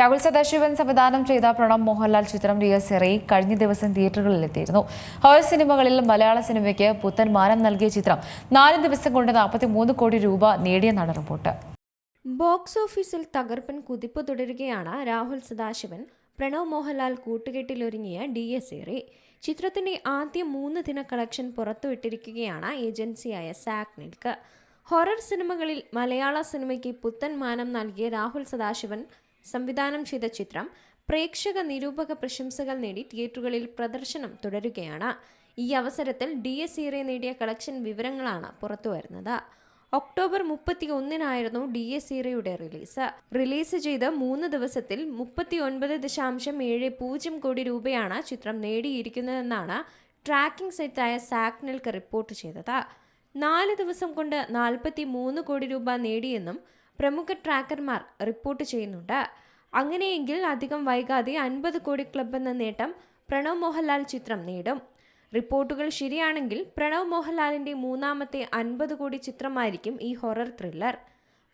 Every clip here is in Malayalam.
രാഹുൽ സദാശിവൻ സംവിധാനം ചെയ്ത പ്രണവ് മോഹൻലാൽ ചിത്രം റിയസ് ഇറങ്ങി കഴിഞ്ഞ ദിവസം തിയേറ്ററുകളിലെത്തിയിരുന്നു ഹോൾ സിനിമകളിൽ മലയാള സിനിമയ്ക്ക് പുത്തൻ മാനം നൽകിയ ചിത്രം നാല് ദിവസം കൊണ്ട് നാൽപ്പത്തി കോടി രൂപ നേടിയെന്നാണ് റിപ്പോർട്ട്. ബോക്സ് ഓഫീസിൽ തകർപ്പൻ കുതിപ്പ് തുടരുകയാണ് രാഹുൽ സദാശിവൻ. പ്രണവ് മോഹൻലാൽ കൂട്ടുകെട്ടിലൊരുങ്ങിയ ഡി എസ് ഏറെ ചിത്രത്തിന്റെ ആദ്യ മൂന്ന് ദിന കളക്ഷൻ പുറത്തുവിട്ടിരിക്കുകയാണ് ഏജൻസിയായ സാക് നിൽക്ക്. ഹൊറർ സിനിമകളിൽ മലയാള സിനിമയ്ക്ക് പുത്തൻ മാനം നൽകിയ രാഹുൽ സദാശിവൻ സംവിധാനം ചെയ്ത ചിത്രം പ്രേക്ഷക നിരൂപക പ്രശംസകൾ നേടി തിയേറ്ററുകളിൽ പ്രദർശനം തുടരുകയാണ്. ഈ അവസരത്തിൽ ഡി എസ് ഇറെ നേടിയ കളക്ഷൻ വിവരങ്ങളാണ് പുറത്തുവരുന്നത്. ഒക്ടോബർ മുപ്പത്തി ഒന്നിനായിരുന്നു ഡി എസ് ഇറയുടെ റിലീസ്. റിലീസ് ചെയ്ത മൂന്ന് ദിവസത്തിൽ മുപ്പത്തി ഒൻപത് ദശാംശം ഏഴ് പൂജ്യം കോടി രൂപയാണ് ചിത്രം നേടിയിരിക്കുന്നതെന്നാണ് ട്രാക്കിംഗ് സെറ്റായ സാക്നിൽക്ക് റിപ്പോർട്ട് ചെയ്തത്. നാല് ദിവസം കൊണ്ട് നാൽപ്പത്തി മൂന്ന് കോടി രൂപ നേടിയെന്നും പ്രമുഖ ട്രാക്കർമാർ റിപ്പോർട്ട് ചെയ്യുന്നുണ്ട്. അങ്ങനെയെങ്കിൽ അധികം വൈകാതെ അൻപത് കോടി ക്ലബ് എന്ന നേട്ടം പ്രണവ് മോഹൻലാൽ ചിത്രം നേടും. റിപ്പോർട്ടുകൾ ശരിയാണെങ്കിൽ പ്രണവ് മോഹൻലാലിന്റെ മൂന്നാമത്തെ അൻപത് കോടി ചിത്രമായിരിക്കും ഈ ഹൊറർ ത്രില്ലർ.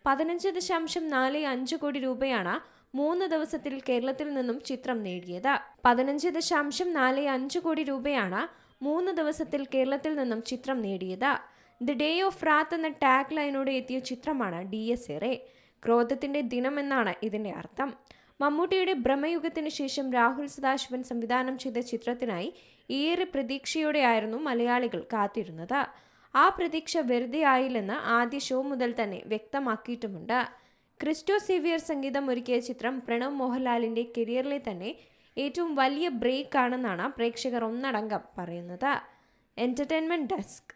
പതിനഞ്ച് ദശാംശം നാല് അഞ്ച് കോടി രൂപയാണ് മൂന്ന് ദിവസത്തിൽ കേരളത്തിൽ നിന്നും ചിത്രം നേടിയത്. പതിനഞ്ച് ദശാംശം നാല് അഞ്ച് കോടി രൂപയാണ് മൂന്ന് ദിവസത്തിൽ കേരളത്തിൽ നിന്നും ചിത്രം നേടിയത്. ദി ഡേ ഓഫ് റാത്ത് എന്ന ടാഗ് ലൈനോടെ എത്തിയ ചിത്രമാണ് ഡി എസ് എറെ ക്രോധത്തിന്റെ ദിനം എന്നാണ് ഇതിന്റെ അർത്ഥം. മമ്മൂട്ടിയുടെ ഭ്രമയുഗത്തിന് ശേഷം രാഹുൽ സദാശിവൻ സംവിധാനം ചെയ്ത ചിത്രത്തിനായി ഏറെ പ്രതീക്ഷയോടെയായിരുന്നു മലയാളികൾ കാത്തിരുന്നത്. ആ പ്രതീക്ഷ വെറുതെ ആയില്ലെന്ന് ആദ്യ ഷോ മുതൽ തന്നെ വ്യക്തമാക്കിയിട്ടുമുണ്ട്. ക്രിസ്റ്റോ സേവിയർ സംഗീതം ഒരുക്കിയ ചിത്രം പ്രണവ് മോഹൻലാലിന്റെ കരിയറിലെ തന്നെ ഏറ്റവും വലിയ ബ്രേക്ക് ആണെന്നാണ് പ്രേക്ഷകർ ഒന്നടങ്കം പറയുന്നത്. Entertainment desk